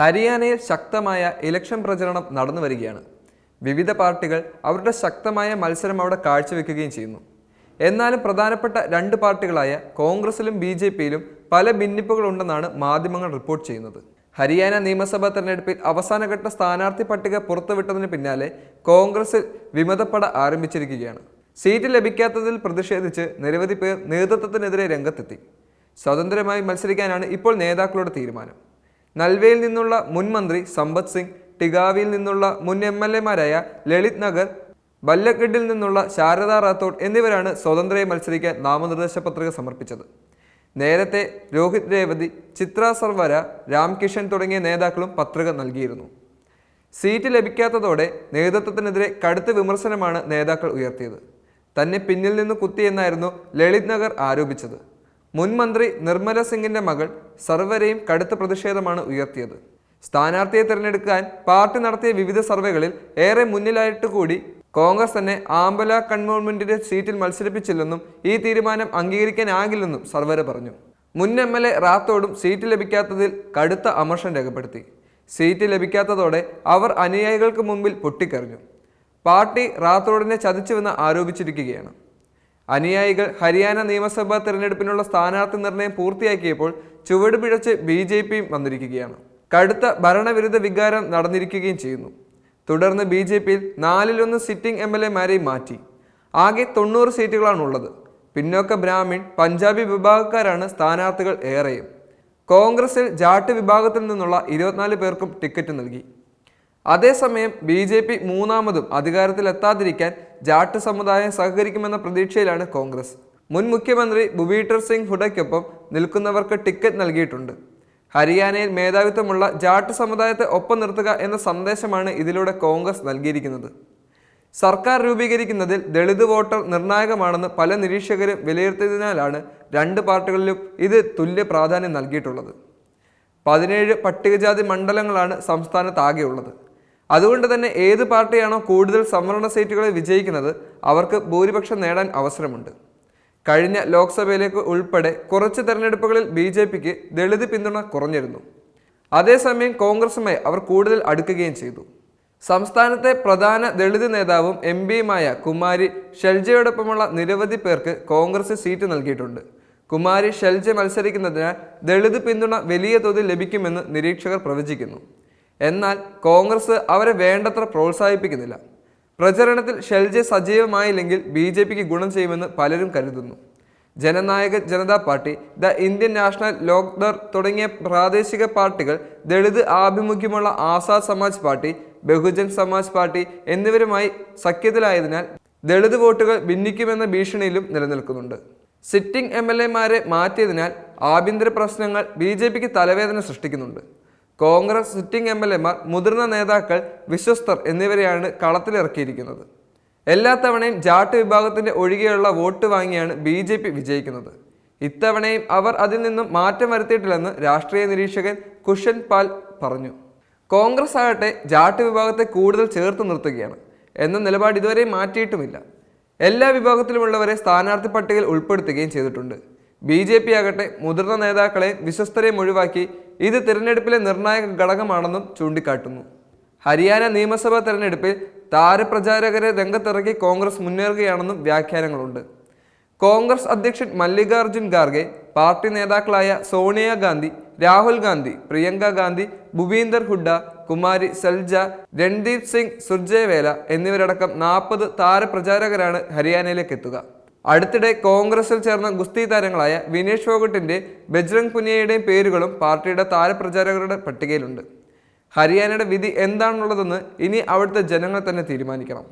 ഹരിയാനയിൽ ശക്തമായ ഇലക്ഷൻ പ്രചരണം നടന്നു വരികയാണ്. വിവിധ പാർട്ടികൾ അവരുടെ ശക്തമായ മത്സരം അവിടെ കാഴ്ചവെക്കുകയും ചെയ്യുന്നു. എന്നാലും പ്രധാനപ്പെട്ട രണ്ട് പാർട്ടികളായ കോൺഗ്രസിലും ബി ജെ പിയിലും പല ഭിന്നിപ്പുകളുണ്ടെന്നാണ് മാധ്യമങ്ങൾ റിപ്പോർട്ട് ചെയ്യുന്നത്. ഹരിയാന നിയമസഭാ തെരഞ്ഞെടുപ്പിൽ അവസാനഘട്ട സ്ഥാനാർത്ഥി പട്ടിക പുറത്തുവിട്ടതിന് പിന്നാലെ കോൺഗ്രസിൽ വിമതപ്പട ആരംഭിച്ചിരിക്കുകയാണ്. സീറ്റ് ലഭിക്കാത്തതിൽ പ്രതിഷേധിച്ച് നിരവധി പേർ നേതൃത്വത്തിനെതിരെ രംഗത്തെത്തി. സ്വതന്ത്രമായി മത്സരിക്കാനാണ് ഇപ്പോൾ നേതാക്കളുടെ തീരുമാനം. നൽവയിൽ നിന്നുള്ള മുൻ മന്ത്രി സമ്പത് സിംഗ് ടിഗാവിയിൽ നിന്നുള്ള മുൻ എം എൽ എമാരായ ലളിത് നഗർ ബല്ലഗഡിൽ നിന്നുള്ള ശാരദ റാത്തോഡ് എന്നിവരാണ് സ്വതന്ത്രയെ മത്സരിക്കാൻ നാമനിർദ്ദേശ പത്രിക സമർപ്പിച്ചത്. നേരത്തെ രോഹിത് രേവതി ചിത്ര സർവര രാംകിഷൻ തുടങ്ങിയ നേതാക്കളും പത്രിക നൽകിയിരുന്നു. സീറ്റ് ലഭിക്കാത്തതോടെ നേതൃത്വത്തിനെതിരെ കടുത്ത വിമർശനമാണ് നേതാക്കൾ ഉയർത്തിയത്. തന്നെ പിന്നിൽ നിന്ന് കുത്തിയെന്നായിരുന്നു ലളിത് നഗർ ആരോപിച്ചത്. മുൻ മന്ത്രി നിർമ്മല സിംഗിന്റെ മകൾ സർവരെയും കടുത്ത പ്രതിഷേധമാണ് ഉയർത്തിയത്. സ്ഥാനാർത്ഥിയെ തിരഞ്ഞെടുക്കാൻ പാർട്ടി നടത്തിയ വിവിധ സർവേകളിൽ ഏറെ മുന്നിലായിട്ട് കൂടി കോൺഗ്രസ് തന്നെ ആംബല കൺവോൺമെന്റിന്റെ സീറ്റിൽ മത്സരിപ്പിച്ചില്ലെന്നും ഈ തീരുമാനം അംഗീകരിക്കാനാകില്ലെന്നും സർവര പറഞ്ഞു. മുൻ എം എൽ എ റാത്തോടും സീറ്റ് ലഭിക്കാത്തതിൽ കടുത്ത അമർഷം രേഖപ്പെടുത്തി. സീറ്റ് ലഭിക്കാത്തതോടെ അവർ അനുയായികൾക്ക് മുമ്പിൽ പൊട്ടിക്കറിഞ്ഞു പാർട്ടി റാത്തോഡിനെ ചതിച്ചുവെന്ന് ആരോപിച്ചിരിക്കുകയാണ്. അനുയായികൾ ഹരിയാന നിയമസഭാ തെരഞ്ഞെടുപ്പിനുള്ള സ്ഥാനാർത്ഥി നിർണയം പൂർത്തിയാക്കിയപ്പോൾ ചുവട് പിഴച്ച് ബി ജെ പിയും വന്നിരിക്കുകയാണ്. കടുത്ത ഭരണവിരുദ്ധ വികാരം നടന്നിരിക്കുകയും ചെയ്യുന്നു. തുടർന്ന് ബി ജെ പിയിൽ നാലിലൊന്ന് സിറ്റിംഗ് എം എൽ എമാരെയും മാറ്റി. ആകെ തൊണ്ണൂറ് സീറ്റുകളാണുള്ളത്. പിന്നോക്ക ബ്രാഹ്മിൺ പഞ്ചാബി വിഭാഗക്കാരാണ് സ്ഥാനാർത്ഥികൾ ഏറെയും. കോൺഗ്രസിൽ ജാട്ട് വിഭാഗത്തിൽ നിന്നുള്ള ഇരുപത്തിനാല് പേർക്കും ടിക്കറ്റ് നൽകി. അതേസമയം ബി ജെ പി മൂന്നാമതും അധികാരത്തിലെത്താതിരിക്കാൻ ജാട്ട് സമുദായം സഹകരിക്കുമെന്ന പ്രതീക്ഷയിലാണ് കോൺഗ്രസ്. മുൻ മുഖ്യമന്ത്രി ഭുപീട്ടർ സിംഗ് ഹുഡയ്ക്കൊപ്പം നിൽക്കുന്നവർക്ക് ടിക്കറ്റ് നൽകിയിട്ടുണ്ട്. ഹരിയാനയിൽ മേധാവിത്വമുള്ള ജാട്ട് സമുദായത്തെ ഒപ്പം നിർത്തുക എന്ന സന്ദേശമാണ് ഇതിലൂടെ കോൺഗ്രസ് നൽകിയിരിക്കുന്നത്. സർക്കാർ രൂപീകരിക്കുന്നതിൽ ദളിത് വോട്ടർ നിർണായകമാണെന്ന് പല നിരീക്ഷകരും വിലയിരുത്തിയതിനാലാണ് രണ്ട് പാർട്ടികളിലും ഇത് തുല്യ പ്രാധാന്യം നൽകിയിട്ടുള്ളത്. പതിനേഴ് പട്ടികജാതി മണ്ഡലങ്ങളാണ് സംസ്ഥാനത്താകെയുള്ളത്. അതുകൊണ്ട് തന്നെ ഏത് പാർട്ടിയാണോ കൂടുതൽ സംവരണ സീറ്റുകളിൽ വിജയിക്കുന്നത് അവർക്ക് ഭൂരിപക്ഷം നേടാൻ അവസരമുണ്ട്. കഴിഞ്ഞ ലോക്സഭയിലേക്ക് ഉൾപ്പെടെ കുറച്ച് തെരഞ്ഞെടുപ്പുകളിൽ ബി ജെ പിക്ക് ദളിത് പിന്തുണ കുറഞ്ഞിരുന്നു. അതേസമയം കോൺഗ്രസുമായി അവർ കൂടുതൽ അടുക്കുകയും ചെയ്തു. സംസ്ഥാനത്തെ പ്രധാന ദളിത് നേതാവും എം പിയുമായ കുമാരി ഷെൽജയോടൊപ്പമുള്ള നിരവധി പേർക്ക് കോൺഗ്രസ് സീറ്റ് നൽകിയിട്ടുണ്ട്. കുമാരി ഷെൽജ മത്സരിക്കുന്നതിനാൽ ദളിത് പിന്തുണ വലിയ തോതിൽ ലഭിക്കുമെന്ന് നിരീക്ഷകർ പ്രവചിക്കുന്നു. എന്നാൽ കോൺഗ്രസ് അവരെ വേണ്ടത്ര പ്രോത്സാഹിപ്പിക്കുന്നില്ല. പ്രചരണത്തിൽ ഷെൽജെ സജീവമായില്ലെങ്കിൽ ബി ജെ പിക്ക് ഗുണം ചെയ്യുമെന്ന് പലരും കരുതുന്നു. Jannayak Janta Party the Indian National Lokdal തുടങ്ങിയ പ്രാദേശിക പാർട്ടികൾ ദളിത് ആഭിമുഖ്യമുള്ള ആസാദ് സമാജ് പാർട്ടി ബഹുജൻ സമാജ് പാർട്ടി എന്നിവരുമായി സഖ്യത്തിലായതിനാൽ ദളിത് വോട്ടുകൾ ഭിന്നിക്കുമെന്ന ഭീഷണിയിലും നിലനിൽക്കുന്നുണ്ട്. സിറ്റിംഗ് എം എൽ എമാരെ മാറ്റിയതിനാൽ ആഭ്യന്തര പ്രശ്നങ്ങൾ ബി ജെ പിക്ക് തലവേദന സൃഷ്ടിക്കുന്നുണ്ട്. കോൺഗ്രസ് സിറ്റിംഗ് എം എൽ എമാർ മുതിർന്ന നേതാക്കൾ വിശ്വസ്തർ എന്നിവരെയാണ് കളത്തിലിറക്കിയിരിക്കുന്നത്. എല്ലാ തവണയും ജാട്ട് വിഭാഗത്തിന്റെ ഒഴികെയുള്ള വോട്ട് വാങ്ങിയാണ് ബി ജെ പി വിജയിക്കുന്നത്. ഇത്തവണയും അവർ അതിൽ നിന്നും മാറ്റം വരുത്തിയിട്ടില്ലെന്ന് രാഷ്ട്രീയ നിരീക്ഷകൻ കുഷൻ പാൽ പറഞ്ഞു. കോൺഗ്രസ് ആകട്ടെ ജാട്ട് വിഭാഗത്തെ കൂടുതൽ ചേർത്ത് നിർത്തുകയാണ്. എന്ന നിലപാട് ഇതുവരെ മാറ്റിയിട്ടുമില്ല. എല്ലാ വിഭാഗത്തിലുമുള്ളവരെ സ്ഥാനാർത്ഥി പട്ടികയിൽ ഉൾപ്പെടുത്തുകയും ചെയ്തിട്ടുണ്ട്. ബി ജെ പി ആകട്ടെ മുതിർന്ന നേതാക്കളെ വിശ്വസ്തരെയും ഒഴിവാക്കി ഇത് തിരഞ്ഞെടുപ്പിലെ നിർണായക ഘടകമാണെന്നും ചൂണ്ടിക്കാട്ടുന്നു. ഹരിയാന നിയമസഭാ തെരഞ്ഞെടുപ്പിൽ താരപ്രചാരകരെ രംഗത്തിറക്കി കോൺഗ്രസ് മുന്നേറുകയാണെന്നും വ്യാഖ്യാനങ്ങളുണ്ട്. കോൺഗ്രസ് അധ്യക്ഷൻ മല്ലികാർജുൻ ഖാർഗെ പാർട്ടി നേതാക്കളായ സോണിയാഗാന്ധി രാഹുൽ ഗാന്ധി പ്രിയങ്ക ഗാന്ധി ഭുപീന്ദർ ഹുഡ കുമാരി സൽജ രൺദീപ് സിംഗ് സുർജേവേല എന്നിവരടക്കം നാൽപ്പത് താരപ്രചാരകരാണ് ഹരിയാനയിലേക്ക് എത്തുക. അടുത്തിടെ കോൺഗ്രസിൽ ചേർന്ന ഗുസ്തി താരങ്ങളായ വിനേഷ് ഫോഗട്ടിന്റെ ബജ്രംഗ് പുനിയയുടെയും പേരുകളും പാർട്ടിയുടെ താരപ്രചാരകരുടെ പട്ടികയിലുണ്ട്. ഹരിയാനയുടെ വിധി എന്താണുള്ളതെന്ന് ഇനി അവിടുത്തെ ജനങ്ങൾ തന്നെ തീരുമാനിക്കണം.